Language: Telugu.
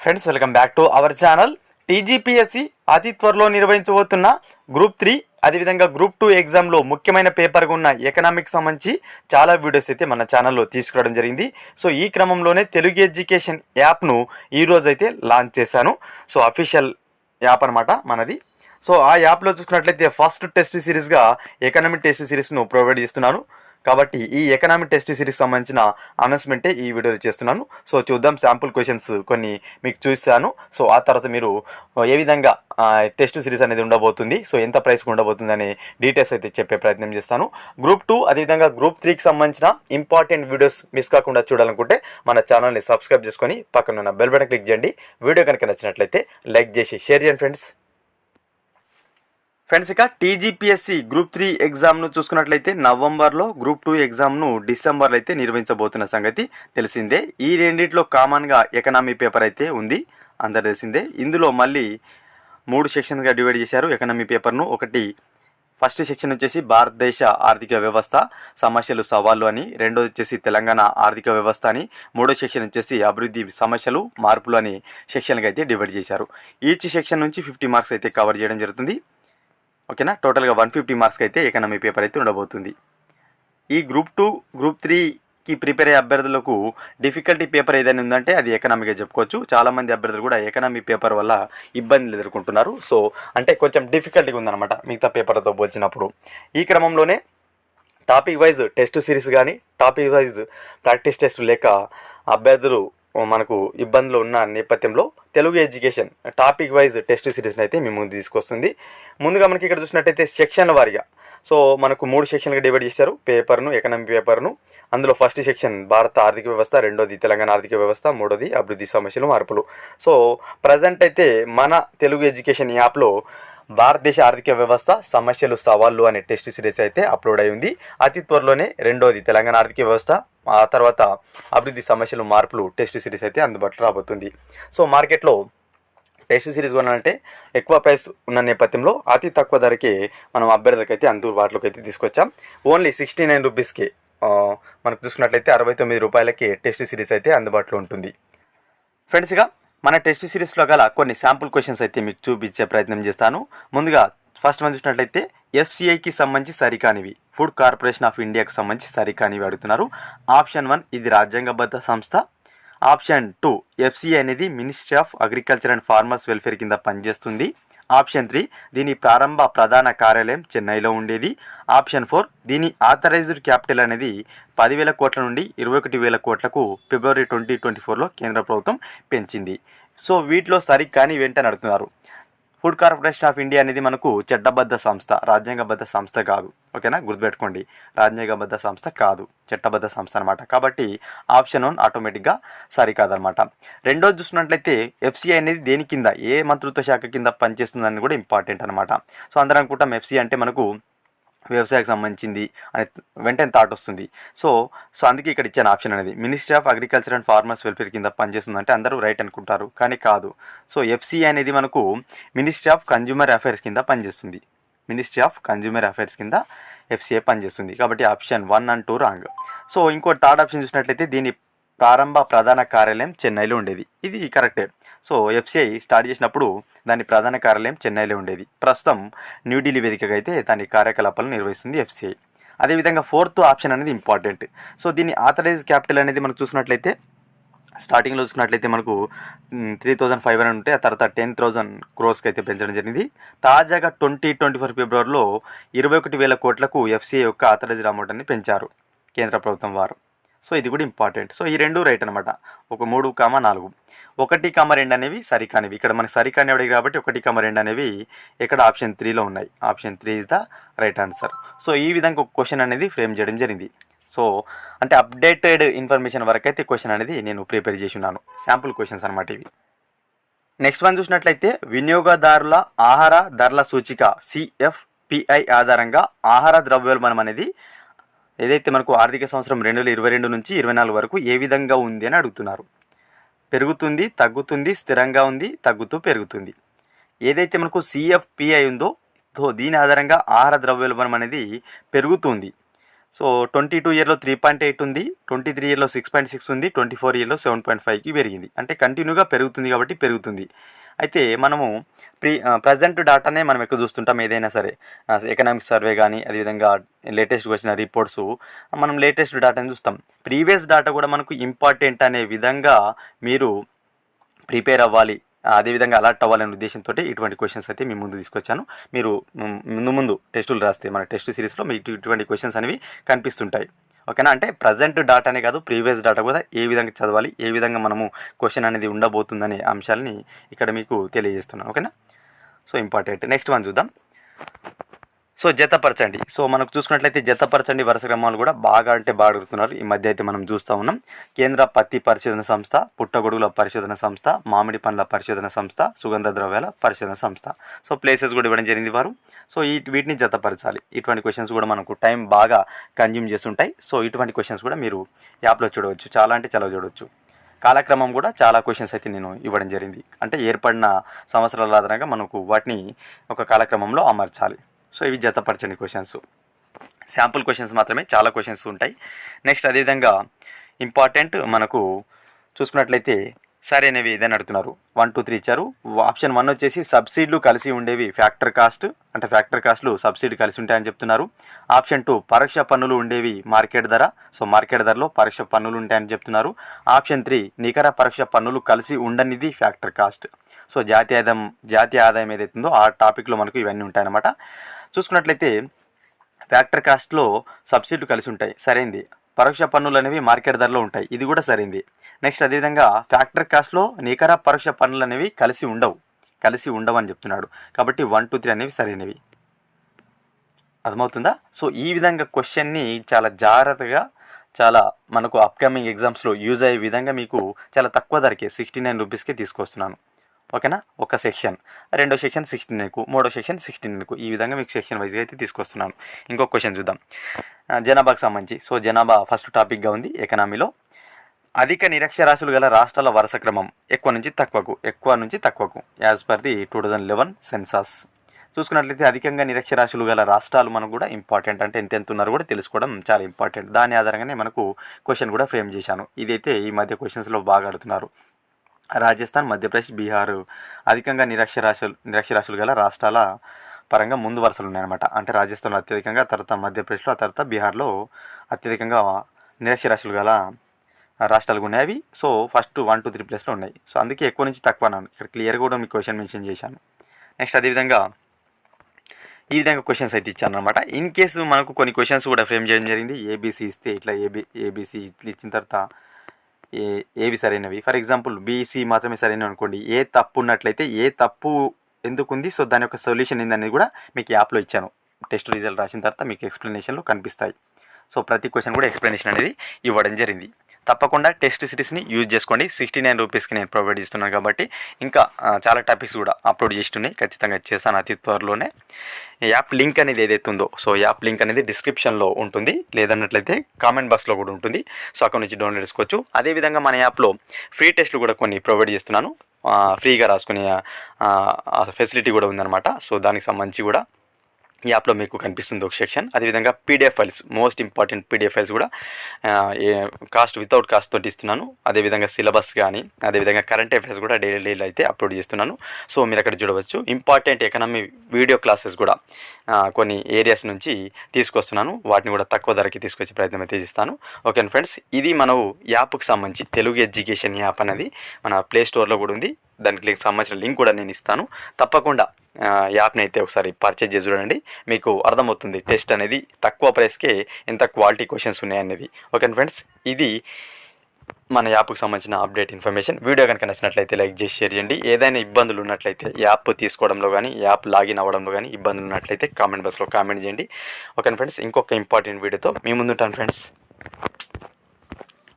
Friends welcome back to our channel TGPSC అతి త్వరలో నిర్వహించబోతున్న గ్రూప్ త్రీ అదేవిధంగా గ్రూప్ టూ ఎగ్జామ్లో ముఖ్యమైన పేపర్గా ఉన్న ఎకనామిక్స్ సంబంధించి చాలా వీడియోస్ అయితే మన ఛానల్లో తీసుకురావడం జరిగింది. సో ఈ క్రమంలోనే తెలుగు ఎడ్యుకేషన్ యాప్ను ఈ అయితే లాంచ్ చేశాను. సో అఫీషియల్ యాప్ అనమాట మనది. సో ఆ యాప్లో చూసుకున్నట్లయితే ఫస్ట్ టెస్ట్ సిరీస్గా ఎకనామిక్ టెస్ట్ సిరీస్ను ప్రొవైడ్ చేస్తున్నాను. కాబట్టి ఈ ఎకనామిక్ టెస్ట్ సిరీస్ సంబంధించిన అనౌన్స్మెంటే ఈ వీడియోలో చేస్తున్నాను. సో చూద్దాం శాంపుల్ క్వశ్చన్స్ కొన్ని మీకు చూస్తాను సో ఆ తర్వాత మీరు ఏ విధంగా టెస్ట్ సిరీస్ అనేది ఉండబోతుంది? సో ఎంత ప్రైస్ ఉండబోతుంది అనే డీటెయిల్స్ అయితే చెప్పే ప్రయత్నం చేస్తాను. గ్రూప్ టూ అదేవిధంగా గ్రూప్ త్రీకి సంబంధించిన ఇంపార్టెంట్ వీడియోస్ మిస్ కాకుండా చూడాలనుకుంటే మన ఛానల్ని సబ్స్క్రైబ్ చేసుకొని పక్కన ఉన్న బెల్ బటన్ క్లిక్ చేయండి. వీడియో కనుక నచ్చినట్లయితే లైక్ చేసి షేర్ చేయండి ఫ్రెండ్స్ ఫ్రెండ్స్ ఇక టీజీపీఎస్సి గ్రూప్ త్రీ ఎగ్జామ్ను చూసుకున్నట్లయితే నవంబర్లో గ్రూప్ టూ ఎగ్జామ్ను డిసెంబర్లో అయితే నిర్వహించబోతున్న సంగతి తెలిసిందే. ఈ రెండిట్లో కామన్గా ఎకనామీ పేపర్ అయితే ఉంది అందరు తెలిసిందే. ఇందులో మళ్ళీ మూడు సెక్షన్స్గా డివైడ్ చేశారు ఎకనామీ పేపర్ను. ఒకటి ఫస్ట్ సెక్షన్ వచ్చేసి భారతదేశ ఆర్థిక వ్యవస్థ సమస్యలు సవాళ్ళు అని. రెండోది వచ్చేసి తెలంగాణ ఆర్థిక వ్యవస్థ అని. మూడో సెక్షన్ వచ్చేసి అభివృద్ధి సమస్యలు మార్పులు అని సెక్షన్గా అయితే డివైడ్ చేశారు. ఈచ్ సెక్షన్ నుంచి ఫిఫ్టీ మార్క్స్ అయితే కవర్ చేయడం జరుగుతుంది. ఓకేనా? టోటల్గా వన్ ఫిఫ్టీ మార్క్స్కి అయితే ఎకనామీ పేపర్ అయితే ఉండబోతుంది. ఈ గ్రూప్ టూ గ్రూప్ త్రీకి ప్రిపేర్ అయ్యే అభ్యర్థులకు డిఫికల్టీ పేపర్ ఏదైనా ఉందంటే అది ఎకనామీగా చెప్పుకోవచ్చు. చాలామంది అభ్యర్థులు కూడా ఎకనామీ పేపర్ వల్ల ఇబ్బందులు ఎదుర్కొంటున్నారు. సో అంటే కొంచెం డిఫికల్టీగా ఉందన్నమాట మిగతా పేపర్తో పోల్చినప్పుడు. ఈ క్రమంలోనే టాపిక్ వైజ్ టెస్ట్ సిరీస్ కానీ టాపిక్ వైజ్ ప్రాక్టీస్ టెస్ట్ లేక అభ్యర్థులు మనకు ఇబ్బందులు ఉన్న నేపథ్యంలో Telugu education topic wise test సిరీస్ని అయితే మీ ముందు తీసుకొస్తుంది. ముందుగా మనకి ఇక్కడ చూసినట్టయితే సెక్షన్ వారిగా. సో మనకు మూడు సెక్షన్లుగా డివైడ్ చేశారు. పేపర్ను ఎకనామిక్ పేపర్ను. అందులో ఫస్ట్ సెక్షన్ భారత ఆర్థిక వ్యవస్థ రెండోది తెలంగాణ ఆర్థిక వ్యవస్థ మూడోది అభివృద్ధి సమస్యలు మార్పులు. సో ప్రజెంట్ అయితే మన తెలుగు ఎడ్యుకేషన్ యాప్లో భారతదేశ ఆర్థిక వ్యవస్థ సమస్యలు సవాళ్ళు అనే టెస్ట్ సిరీస్ అయితే అప్లోడ్ అయి ఉంది అతి త్వరలోనే రెండోది తెలంగాణ ఆర్థిక వ్యవస్థ ఆ తర్వాత అభివృద్ధి సమస్యలు మార్పులు టెస్ట్ సిరీస్ అయితే అందుబాటులో రాబోతుంది. సో మార్కెట్లో టెస్ట్ సిరీస్ కొనాలంటే ఎక్కువ ప్రైస్ ఉన్న నేపథ్యంలో అతి తక్కువ ధరకే మనం అభ్యర్థులకు అయితే అందుబాటులోకి అయితే తీసుకొచ్చాం. ఓన్లీ సిక్స్టీ నైన్ రూపీస్కి మనకు చూసుకున్నట్లయితే అరవై తొమ్మిది రూపాయలకి టెస్ట్ సిరీస్ అయితే అందుబాటులో ఉంటుంది. ఫ్రెండ్స్గా మన టెస్ట్ సిరీస్లో గల కొన్ని శాంపుల్ క్వశ్చన్స్ అయితే మీకు చూపించే ప్రయత్నం చేస్తాను. ముందుగా ఫస్ట్ మనం చూసినట్లయితే ఎఫ్సిఐకి సంబంధించి సరికానివి. ఫుడ్ కార్పొరేషన్ ఆఫ్ ఇండియాకు సంబంధించి సరికానివి అడుగుతున్నారు. ఆప్షన్ వన్ ఇది రాజ్యాంగబద్ధ సంస్థ. ఆప్షన్ టూ ఎఫ్సిఐ అనేది ministry of agriculture and farmers welfare కింద పనిచేస్తుంది. ఆప్షన్ త్రీ దీని ప్రారంభ ప్రధాన కార్యాలయం చెన్నైలో ఉండేది. ఆప్షన్ ఫోర్ దీని ఆథరైజ్డ్ క్యాపిటల్ అనేది పదివేల కోట్ల నుండి ఇరవై ఒకటి వేల కోట్లకు ఫిబ్రవరి ట్వంటీ ట్వంటీ ఫోర్లో కేంద్ర ప్రభుత్వం పెంచింది. సో వీటిలో సరిగ్గాని వెంట వెంటనే అడుగుతున్నారు. ఫుడ్ కార్పొరేషన్ ఆఫ్ ఇండియా అనేది మనకు చట్టబద్ధ సంస్థ రాజ్యాంగబద్ధ సంస్థ కాదు. ఓకేనా? గుర్తుపెట్టుకోండి. రాజ్యాంగబద్ధ సంస్థ కాదు. చట్టబద్ధ సంస్థ అనమాట కాబట్టి ఆప్షన్ వన్ ఆటోమేటిక్గా సరికాదనమాట రెండోది చూసినట్లయితే ఎఫ్సీఐ అనేది దేని కింద? ఏ మంత్రిత్వ శాఖ కింద పనిచేస్తుందని కూడా ఇంపార్టెంట్ అనమాట సో అందరం అనుకుంటాం ఎఫ్సీఐ అంటే మనకు వ్యవసాయకు సంబంధించింది అని వెంటనే థాట్ వస్తుంది. సో సో అందుకే ఇక్కడ ఇచ్చిన ఆప్షన్ అనేది. Ministry of agriculture and farmers welfare కింద పనిచేస్తుందంటే అందరూ రైట్ అనుకుంటారు కానీ కాదు. సో ఎఫ్సి అనేది మనకు మినిస్ట్రీ ఆఫ్ కన్జ్యూమర్ అఫైర్స్ కింద పనిచేస్తుంది. మినిస్ట్రీ ఆఫ్ కన్జ్యూమర్ అఫైర్స్ కింద ఎఫ్సీఏ పనిచేస్తుంది. కాబట్టి option one and two wrong so ఇంకో థర్డ్ ఆప్షన్ చూసినట్లయితే దీని ప్రారంభ ప్రధాన కార్యాలయం చెన్నైలో ఉండేది. ఇది కరెక్టే. సో ఎఫ్సిఐ స్టార్ట్ చేసినప్పుడు దాని ప్రధాన కార్యాలయం చెన్నైలో ఉండేది. ప్రస్తుతం న్యూఢిల్లీ వేదికగా అయితే దాని కార్యకలాపాలను నిర్వహిస్తుంది ఎఫ్సిఐ. అదేవిధంగా ఫోర్త్ ఆప్షన్ అనేది ఇంపార్టెంట్. సో దీని ఆథరైజ్ క్యాపిటల్ అనేది మనం చూసినట్లయితే స్టార్టింగ్లో చూసుకున్నట్లయితే మనకు త్రీ థౌజండ్ ఫైవ్ హండ్రెడ్ ఉంటే ఆ తర్వాత టెన్ థౌజండ్ క్రోస్కి అయితే పెంచడం జరిగింది. తాజాగా ట్వంటీ ట్వంటీ ఫోర్ ఫిబ్రవరిలో ఇరవై ఒకటి వేల కోట్లకు ఎఫ్సీఐ యొక్క ఆథరైజ్డ్ అమౌంట్ అని పెంచారు కేంద్ర ప్రభుత్వం వారు. సో ఇది కూడా ఇంపార్టెంట్. సో ఈ రెండు రైట్ అనమాట ఒక మూడు కామ నాలుగు. ఒకటి కామ రెండు అనేవి సరికానివి. ఇక్కడ మనకి సరికాని కాబట్టి ఒకటి కామ రెండు అనేవి ఇక్కడ ఆప్షన్ త్రీలో ఉన్నాయి. Option three is the right answer so ఈ విధంగా ఒక క్వశ్చన్ అనేది ఫ్రేమ్ చేయడం జరిగింది. సో అంటే అప్డేటెడ్ ఇన్ఫర్మేషన్ వరకు అయితే క్వశ్చన్ అనేది నేను ప్రిపేర్ చేసి ఉన్నాను. శాంపుల్ క్వశ్చన్స్ అనమాట ఇవి. నెక్స్ట్ వన్ చూసినట్లయితే వినియోగదారుల ఆహార ధరల సూచిక సిఎఫ్పిఐ ఆధారంగా ఆహార ద్రవ్యోల్బణం అనేది ఏదైతే మనకు ఆర్థిక సంవత్సరం రెండు వేల ఇరవై రెండు నుంచి ఇరవై నాలుగు వరకు ఏ విధంగా ఉంది అని అడుగుతున్నారు. పెరుగుతుంది తగ్గుతుంది స్థిరంగా ఉంది తగ్గుతూ పెరుగుతుంది. ఏదైతే మనకు సిఎఫ్పిఐ ఉందో దీని ఆధారంగా ఆహార ద్రవ్యోల్బణం అనేది పెరుగుతుంది. సో ట్వంటీ టూ ఇయర్లో త్రీ పాయింట్ ఎయిట్ ఉంది ట్వంటీ త్రీ ఇయర్లో సిక్స్ పాయింట్ సిక్స్ ఉంది ట్వంటీ ఫోర్ ఇయర్లో సెవెన్ పాయింట్ ఫైవ్కి పెరిగింది. అంటే కంటిన్యూగా పెరుగుతుంది కాబట్టి పెరుగుతుంది. అయితే మనము ప్రీ ప్రజెంట్ డాటానే మనం ఎక్కువ చూస్తుంటాం ఏదైనా సరే. ఎకనామిక్ సర్వే కానీ అదేవిధంగా లేటెస్ట్గా వచ్చిన రిపోర్ట్స్ మనం లేటెస్ట్ డాటాని చూస్తాం. ప్రీవియస్ డాటా కూడా మనకు ఇంపార్టెంట్ అనే విధంగా మీరు ప్రిపేర్ అవ్వాలి. అదేవిధంగా అలర్ట్ అవ్వాలనే ఉద్దేశంతో ఇటువంటి క్వశ్చన్స్ అయితే మీ ముందు తీసుకొచ్చాను. మీరు ముందు ముందు టెస్టులు రాస్తే మన టెస్ట్ సిరీస్లో మీకు ఇటువంటి క్వశ్చన్స్ అనేవి కనిపిస్తుంటాయి. ఓకేనా అంటే ప్రజెంట్ డాటానే కాదు ప్రీవియస్ డాటా కూడా ఏ విధంగా చదవాలి ఏ విధంగా మనము క్వశ్చన్ అనేది ఉండబోతుందనే అంశాలని ఇక్కడ మీకు తెలియజేస్తున్నాను. ఓకేనా సో ఇంపార్టెంట్ నెక్స్ట్ వన్ చూద్దాం. సో జతపరచండి. సో మనకు చూసుకున్నట్లయితే జతపరచండి వరుస క్రమాలు కూడా బాగా అంటే బాగా అడుగుతున్నారు. ఈ మధ్య అయితే మనం చూస్తూ ఉన్నాం. కేంద్ర పత్తి పరిశోధన సంస్థ పుట్టగొడుగుల పరిశోధన సంస్థ మామిడి పండ్ల పరిశోధన సంస్థ సుగంధ ద్రవ్యాల పరిశోధన సంస్థ. సో ప్లేసెస్ కూడా ఇవ్వడం జరిగింది వారు. సో ఈ వీటిని జతపరచాలి. ఇటువంటి క్వశ్చన్స్ కూడా మనకు టైం బాగా కన్జ్యూమ్ చేస్తుంటాయి. సో ఇటువంటి క్వశ్చన్స్ కూడా మీరు యాప్లో చూడవచ్చు. చాలా అంటే చాలా చూడవచ్చు. కాలక్రమం కూడా చాలా క్వశ్చన్స్ అయితే నేను ఇవ్వడం జరిగింది. అంటే ఏర్పడిన సంవత్సరాల ఆధారంగా మనకు వాటిని ఒక కాలక్రమంలో అమర్చాలి. సో ఇవి జతపరచండి క్వశ్చన్స్ శాంపుల్ క్వశ్చన్స్ మాత్రమే చాలా క్వశ్చన్స్ ఉంటాయి. నెక్స్ట్ అదేవిధంగా ఇంపార్టెంట్ మనకు చూసుకున్నట్లయితే సరైనవి ఏదైనా అడుగుతున్నారు. వన్ టూ త్రీ ఇచ్చారు. ఆప్షన్ వన్ వచ్చేసి సబ్సిడీలు కలిసి ఉండేవి. ఫ్యాక్టర్ కాస్ట్ అంటే ఫ్యాక్టర్ కాస్ట్లు సబ్సిడీ కలిసి ఉంటాయని చెప్తున్నారు. ఆప్షన్ టూ పరోక్ష పన్నులు ఉండేవి మార్కెట్ ధర. సో మార్కెట్ ధరలో పరోక్ష పన్నులు ఉంటాయని చెప్తున్నారు. ఆప్షన్ త్రీ నికర పరోక్ష పన్నులు కలిసి ఉండనిది ఫ్యాక్టర్ కాస్ట్ సో జాతీయ ఆదాయం జాతీయ ఆదాయం ఏదైతుందో ఆ టాపిక్లో మనకు ఇవన్నీ ఉంటాయన్నమాట. చూసుకున్నట్లయితే ఫ్యాక్టర్ కాస్ట్లో సబ్సిడీలు కలిసి ఉంటాయి. సరైంది. పరోక్ష పన్నులు అనేవి మార్కెట్ ధరలో ఉంటాయి. ఇది కూడా సరైంది. నెక్స్ట్ అదేవిధంగా ఫ్యాక్టర్ కాస్ట్లో నికర పరోక్ష పన్నులు అనేవి కలిసి ఉండవు. కలిసి ఉండవని చెప్తున్నాడు. కాబట్టి వన్ టూ త్రీ అనేవి సరైనవి. అర్థమవుతుందా? సో ఈ విధంగా క్వశ్చన్ని చాలా జాగ్రత్తగా చాలా మనకు అప్కమింగ్ ఎగ్జామ్స్లో యూజ్ అయ్యే విధంగా మీకు చాలా తక్కువ ధరకే సిక్స్టీ నైన్ రూపీస్కే తీసుకొస్తున్నాను. ఓకేనా? ఒక సెక్షన్ రెండో సెక్షన్ సిక్స్టీ నైన్కు మూడో సెక్షన్ సిక్స్టీ నైన్కు ఈ విధంగా మీకు సెక్షన్ వైజ్గా అయితే తీసుకొస్తున్నాను. ఇంకొక క్వశ్చన్ చూద్దాం. జనాభాకు సంబంధించి. సో జనాభా ఫస్ట్ టాపిక్గా ఉంది ఎకనామీలో అధిక నిరక్షరాస్యులు గల రాష్ట్రాల వరుస క్రమం ఎక్కువ నుంచి తక్కువకు ఎక్కువ నుంచి తక్కువకు as per the two thousand eleven census చూసుకున్నట్లయితే అధికంగా నిరక్షరాస్యులు గల రాష్ట్రాలు మనకు కూడా ఇంపార్టెంట్ అంటే ఎంత ఎంత ఉన్నారో కూడా తెలుసుకోవడం చాలా ఇంపార్టెంట్ దాని ఆధారంగానే మనకు క్వశ్చన్ కూడా ఫ్రేమ్ చేశాను. ఇదైతే ఈ మధ్య క్వశ్చన్స్లో బాగా అడుగుతున్నారు రాజస్థాన్ మధ్యప్రదేశ్ బీహార్ అధికంగా నిరక్షరాస్యులు నిరక్షరాస్యులు గల రాష్ట్రాల పరంగా ముందు వరుసలు ఉన్నాయన్నమాట. అంటే రాజస్థాన్లో అత్యధికంగా తర్వాత మధ్యప్రదేశ్లో ఆ తర్వాత బీహార్లో అత్యధికంగా నిరక్షరాస్యులు గల రాష్ట్రాలు ఉన్నాయి అవి. So first one two three ప్లేస్లో ఉన్నాయి. సో అందుకే ఎక్కువ నుంచి తక్కువ అన్నాను. ఇక్కడ క్లియర్గా కూడా మీకు క్వశ్చన్ మెన్షన్ చేశాను. నెక్స్ట్ అదేవిధంగా ఈ విధంగా క్వశ్చన్స్ అయితే ఇచ్చాను అనమాట ఇన్ కేసు మనకు కొన్ని క్వశ్చన్స్ కూడా ఫ్రేమ్ చేయడం జరిగింది. ఏబీసీ ఇస్తే ఇట్లా ఏబీ ఏబీసీ ఇట్లా ఇచ్చిన తర్వాత ఏ ఏవి సరైనవి. ఫర్ ఎగ్జాంపుల్ బీసీ మాత్రమే సరైనవి అనుకోండి. ఏ తప్పు ఉన్నట్లయితే ఏ తప్పు ఎందుకు ఉంది సో దాని యొక్క సొల్యూషన్ ఏందనేది కూడా మీకు యాప్లో ఇచ్చాను. టెస్ట్ రిజల్ట్ రాసిన తర్వాత మీకు ఎక్స్ప్లెనేషన్లో కనిపిస్తాయి. సో ప్రతి క్వశ్చన్ కూడా ఎక్స్ప్లెనేషన్ అనేది ఇవ్వడం జరిగింది. తప్పకుండా టెస్ట్ సిరీస్ని యూజ్ చేసుకోండి. సిక్స్టీ నైన్ రూపీస్కి నేను ప్రొవైడ్ చేస్తున్నాను కాబట్టి ఇంకా చాలా టాపిక్స్ కూడా అప్లోడ్ చేస్తున్నాయి ఖచ్చితంగా చేస్తాను అతి త్వరలోనే. యాప్ లింక్ అనేది ఏదైతే ఉందో సో యాప్ లింక్ అనేది డిస్క్రిప్షన్లో ఉంటుంది. లేదన్నట్లయితే కామెంట్ బాక్స్లో కూడా ఉంటుంది. సో అక్కడ నుంచి డౌన్లోడ్ చేసుకోవచ్చు. అదేవిధంగా మన యాప్లో ఫ్రీ టెస్ట్లు కూడా కొన్ని ప్రొవైడ్ చేస్తున్నాను. ఫ్రీగా రాసుకునే ఫెసిలిటీ కూడా ఉందన్నమాట. సో దానికి సంబంధించి కూడా యాప్లో మీకు కనిపిస్తుంది ఒక సెక్షన్. అదేవిధంగా PDF files most important PDF files కూడా కాస్ట్ వితౌట్ కాస్ట్ తోటి ఇస్తున్నాను. అదేవిధంగా సిలబస్ కానీ అదేవిధంగా కరెంట్ అఫైర్స్ కూడా డైలీ డైలీ అయితే అప్లోడ్ చేస్తున్నాను. సో మీరు అక్కడ చూడవచ్చు. ఇంపార్టెంట్ ఎకనామీ వీడియో క్లాసెస్ కూడా కొన్ని ఏరియాస్ నుంచి తీసుకొస్తున్నాను. వాటిని కూడా తక్కువ ధరకి తీసుకొచ్చే ప్రయత్నం అయితే చేస్తాను. ఓకే ఫ్రెండ్స్ ఇది మనం యాప్కి సంబంధించి తెలుగు ఎడ్యుకేషన్ యాప్ అనేది మన ప్లే స్టోర్లో కూడా ఉంది. దానికి సంబంధించిన లింక్ కూడా నేను ఇస్తాను. తప్పకుండా యాప్ని అయితే ఒకసారి పర్చేజ్ చేసి చూడండి. మీకు అర్థమవుతుంది టెస్ట్ అనేది తక్కువ ప్రైస్కే ఎంత క్వాలిటీ క్వశ్చన్స్ ఉన్నాయనేది ఓకే ఫ్రెండ్స్ ఇది మన యాప్కి సంబంధించిన అప్డేట్ ఇన్ఫర్మేషన్ వీడియో కనుక నచ్చినట్లయితే లైక్ చేసి షేర్ చేయండి. ఏదైనా ఇబ్బందులు ఉన్నట్లయితే యాప్ తీసుకోవడంలో కానీ యాప్ లాగిన్ అవ్వడంలో కానీ ఇబ్బందులు ఉన్నట్లయితే కామెంట్ బాక్స్లో కామెంట్ చేయండి. ఓకే ఫ్రెండ్స్ ఇంకొక ఇంపార్టెంట్ వీడియోతో మీ ముందుంటాను ఫ్రెండ్స్